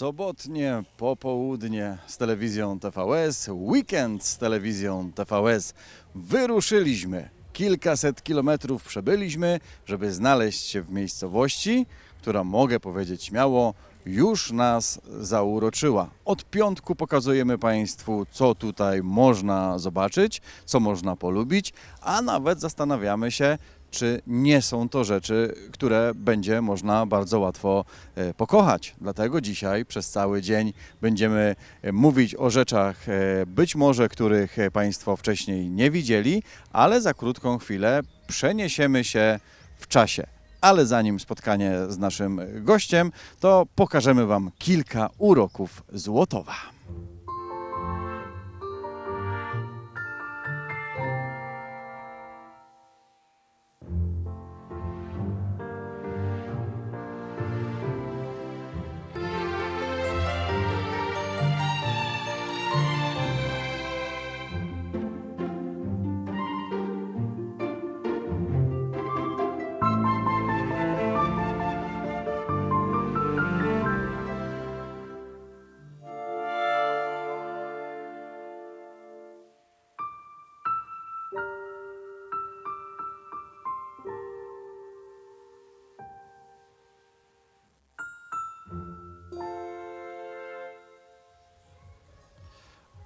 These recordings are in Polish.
Sobotnie popołudnie z telewizją TVS, weekend z telewizją TVS. Wyruszyliśmy. Kilkaset kilometrów przebyliśmy, żeby znaleźć się w miejscowości, która mogę powiedzieć śmiało, już nas zauroczyła. Od piątku pokazujemy Państwu, co tutaj można zobaczyć, co można polubić, a nawet zastanawiamy się, czy nie są to rzeczy, które będzie można bardzo łatwo e, pokochać. Dlatego dzisiaj przez cały dzień będziemy e, mówić o rzeczach e, być może, których Państwo wcześniej nie widzieli, ale za krótką chwilę przeniesiemy się w czasie. Ale zanim spotkanie z naszym gościem, to pokażemy Wam kilka uroków Złotowa.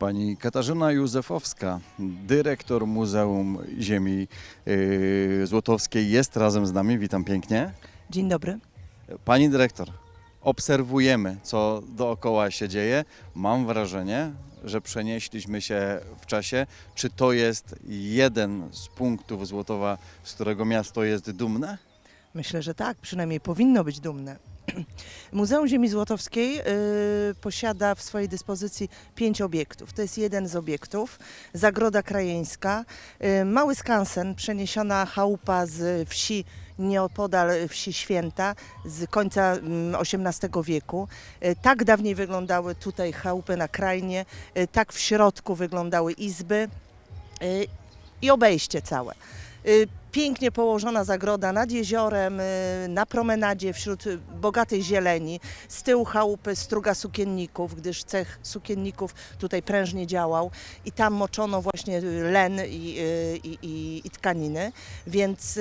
Pani Katarzyna Józefowska, dyrektor Muzeum Ziemi yy, Złotowskiej, jest razem z nami. Witam pięknie. Dzień dobry. Pani dyrektor, obserwujemy, co dookoła się dzieje. Mam wrażenie, że przenieśliśmy się w czasie. Czy to jest jeden z punktów Złotowa, z którego miasto jest dumne? Myślę, że tak, przynajmniej powinno być dumne. Muzeum Ziemi Złotowskiej y, posiada w swojej dyspozycji pięć obiektów. To jest jeden z obiektów. Zagroda Krajeńska, y, mały skansen, przeniesiona chałupa z wsi nieopodal wsi Święta z końca mm, XVIII wieku. Y, Tak dawniej wyglądały tutaj chałupy na krainie, y, tak w środku wyglądały izby y, i obejście całe. Pięknie położona zagroda nad jeziorem, y, na promenadzie wśród bogatej zieleni. Z tyłu chałupy struga sukienników, gdyż cech sukienników tutaj prężnie działał i tam moczono właśnie y, len i, y, i, i, i tkaniny, więc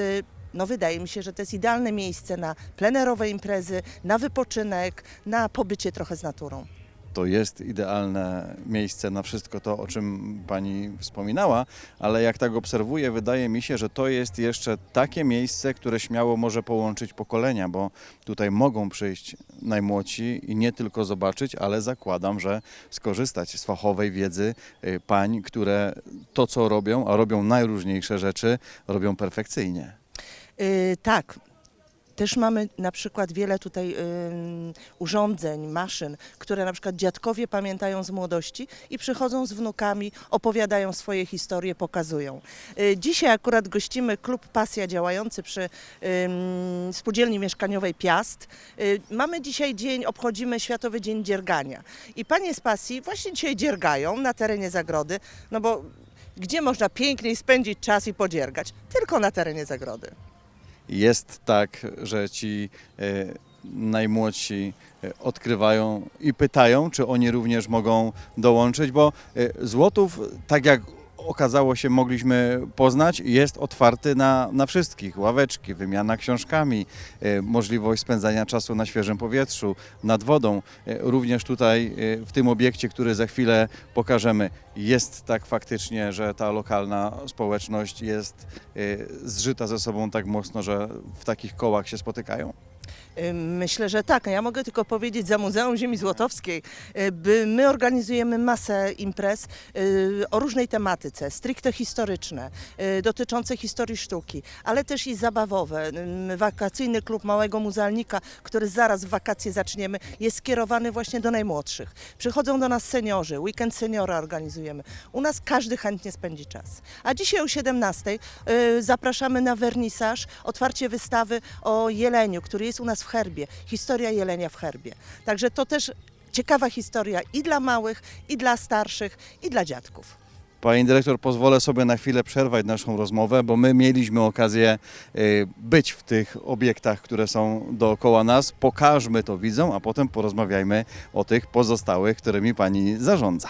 no wydaje mi się, że to jest idealne miejsce na plenerowe imprezy, na wypoczynek, na pobycie trochę z naturą. To jest idealne miejsce na wszystko to, o czym Pani wspominała, ale jak tak obserwuję, wydaje mi się, że to jest jeszcze takie miejsce, które śmiało może połączyć pokolenia, bo tutaj mogą przyjść najmłodsi i nie tylko zobaczyć, ale zakładam, że skorzystać z fachowej wiedzy y, pań, które to, co robią, a robią najróżniejsze rzeczy, robią perfekcyjnie. Y, tak. Też mamy na przykład wiele tutaj urządzeń, maszyn, które na przykład dziadkowie pamiętają z młodości i przychodzą z wnukami, opowiadają swoje historie, pokazują. Y, dzisiaj akurat gościmy klub Pasja działający przy spółdzielni mieszkaniowej Piast. Y, mamy dzisiaj dzień, obchodzimy Światowy Dzień Dziergania. I panie z Pasji właśnie dzisiaj dziergają na terenie zagrody, no bo gdzie można piękniej spędzić czas i podziergać? Tylko na terenie zagrody. Jest tak, że ci e, najmłodsi e, odkrywają i pytają, czy oni również mogą dołączyć, bo e, Złotów, tak jak okazało się, mogliśmy poznać, jest otwarty na, na wszystkich. Ławeczki, wymiana książkami, e, możliwość spędzania czasu na świeżym powietrzu, nad wodą. E, Również tutaj e, w tym obiekcie, który za chwilę pokażemy, jest tak faktycznie, że ta lokalna społeczność jest zżyta ze sobą tak mocno, że w takich kołach się spotykają. Myślę, że tak. Ja mogę tylko powiedzieć za Muzeum Ziemi Złotowskiej, y, my organizujemy masę imprez y, o różnej tematyce, stricte historyczne, y, dotyczące historii sztuki, ale też i zabawowe. Wakacyjny klub Małego Muzealnika, który zaraz w wakacje zaczniemy, jest skierowany właśnie do najmłodszych. Przychodzą do nas seniorzy, weekend seniora organizujemy. U nas każdy chętnie spędzi czas. A dzisiaj o 17 y, zapraszamy na wernisaż, otwarcie wystawy o jeleniu, który jest u nas w herbie. Historia jelenia w herbie. Także to też ciekawa historia i dla małych, i dla starszych, i dla dziadków. Pani dyrektor, pozwolę sobie na chwilę przerwać naszą rozmowę, bo my mieliśmy okazję y, być w tych obiektach, które są dookoła nas. Pokażmy to widzom, a potem porozmawiajmy o tych pozostałych, którymi pani zarządza.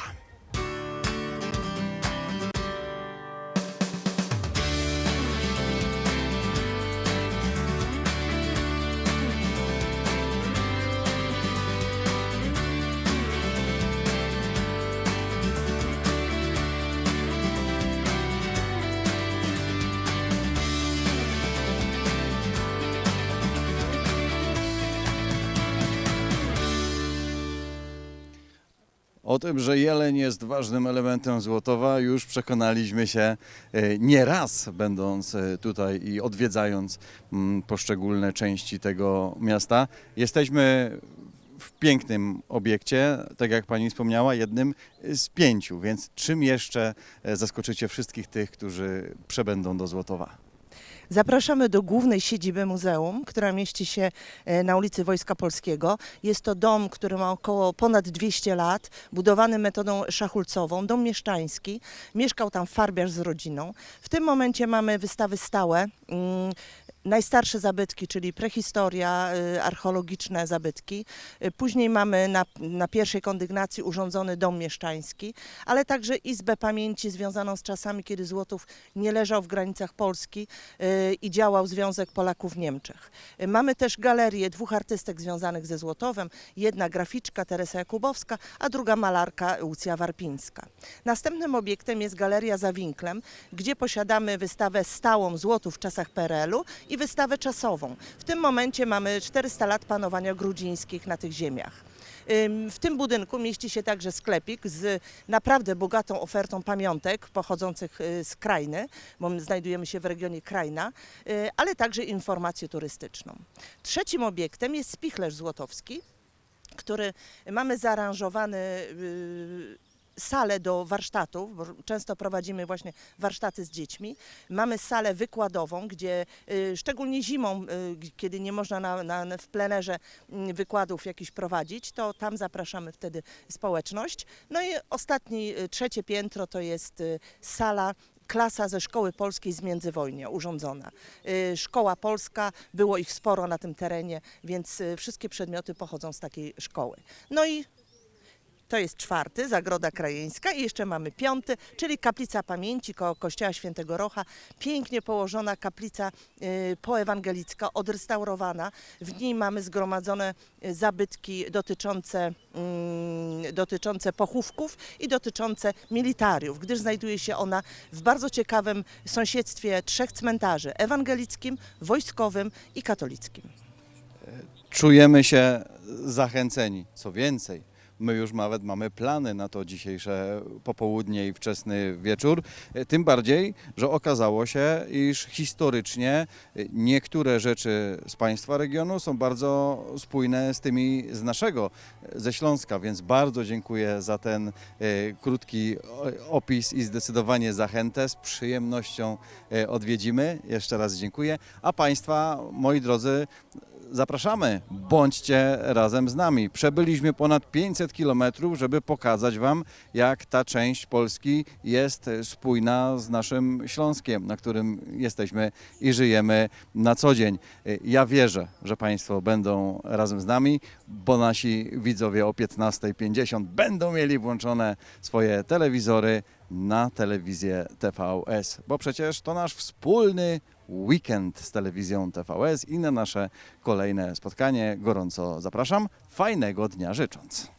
O tym, że jeleń jest ważnym elementem Złotowa, już przekonaliśmy się e, nie raz, będąc e, tutaj i odwiedzając mm, poszczególne części tego miasta. Jesteśmy w pięknym obiekcie, tak jak pani wspomniała, jednym z pięciu, więc czym jeszcze e, zaskoczycie wszystkich tych, którzy przebędą do Złotowa? Zapraszamy do głównej siedziby muzeum, która mieści się e, na ulicy Wojska Polskiego. Jest to dom, który ma około ponad 200 lat, budowany metodą szachulcową, dom mieszczański. Mieszkał tam farbiarz z rodziną. W tym momencie mamy wystawy stałe. Najstarsze zabytki, czyli prehistoria, y, archeologiczne zabytki. Y, Później mamy na, na pierwszej kondygnacji urządzony dom mieszczański, ale także izbę pamięci związaną z czasami, kiedy Złotów nie leżał w granicach Polski y, i działał Związek Polaków w Niemczech. Mamy też galerię dwóch artystek związanych ze Złotowem. Jedna graficzka Teresa Jakubowska, a druga malarka Łucja Warpińska. Następnym obiektem jest Galeria za Winklem, gdzie posiadamy wystawę stałą Złotów w czasach PRL-u i wystawę czasową. W tym momencie mamy 400 lat panowania grudzińskich na tych ziemiach. W tym budynku mieści się także sklepik z naprawdę bogatą ofertą pamiątek pochodzących y, z Krajny, bo my znajdujemy się w regionie Krajna, y, ale także informację turystyczną. Trzecim obiektem jest spichlerz złotowski, który mamy zaaranżowany y, salę do warsztatów, bo często prowadzimy właśnie warsztaty z dziećmi. Mamy salę wykładową, gdzie y, szczególnie zimą, y, kiedy nie można na, na, w plenerze mm, wykładów jakichś prowadzić, to tam zapraszamy wtedy społeczność. No i ostatni, y, trzecie piętro to jest sala klasa ze Szkoły Polskiej z Międzywojnia urządzona. Szkoła Polska, było ich sporo na tym terenie, więc wszystkie przedmioty pochodzą z takiej szkoły. No i to jest czwarty, Zagroda Krajeńska i jeszcze mamy piąty, czyli Kaplica Pamięci koło Kościoła Świętego Rocha. Pięknie położona kaplica y, poewangelicka, odrestaurowana. W niej mamy zgromadzone y, zabytki dotyczące, mm, dotyczące pochówków i dotyczące militariów, gdyż znajduje się ona w bardzo ciekawym sąsiedztwie trzech cmentarzy, ewangelickim, wojskowym i katolickim. czujemy się zachęceni. Co więcej, my już nawet mamy plany na to dzisiejsze popołudnie i wczesny wieczór. Tym bardziej, że okazało się, iż historycznie niektóre rzeczy z Państwa regionu są bardzo spójne z tymi z naszego, ze Śląska, więc bardzo dziękuję za ten e, krótki opis i zdecydowanie zachętę. Z przyjemnością e, odwiedzimy. Jeszcze raz dziękuję. A Państwa, moi drodzy, zapraszamy, bądźcie razem z nami. Przebyliśmy ponad 500 kilometrów, żeby pokazać Wam, jak ta część Polski jest spójna z naszym Śląskiem, na którym jesteśmy i żyjemy na co dzień. Ja wierzę, że Państwo będą razem z nami, bo nasi widzowie o 15.50 będą mieli włączone swoje telewizory na telewizję TVS, bo przecież to nasz wspólny weekend z telewizją TVS i na nasze kolejne spotkanie gorąco zapraszam. Fajnego dnia życząc.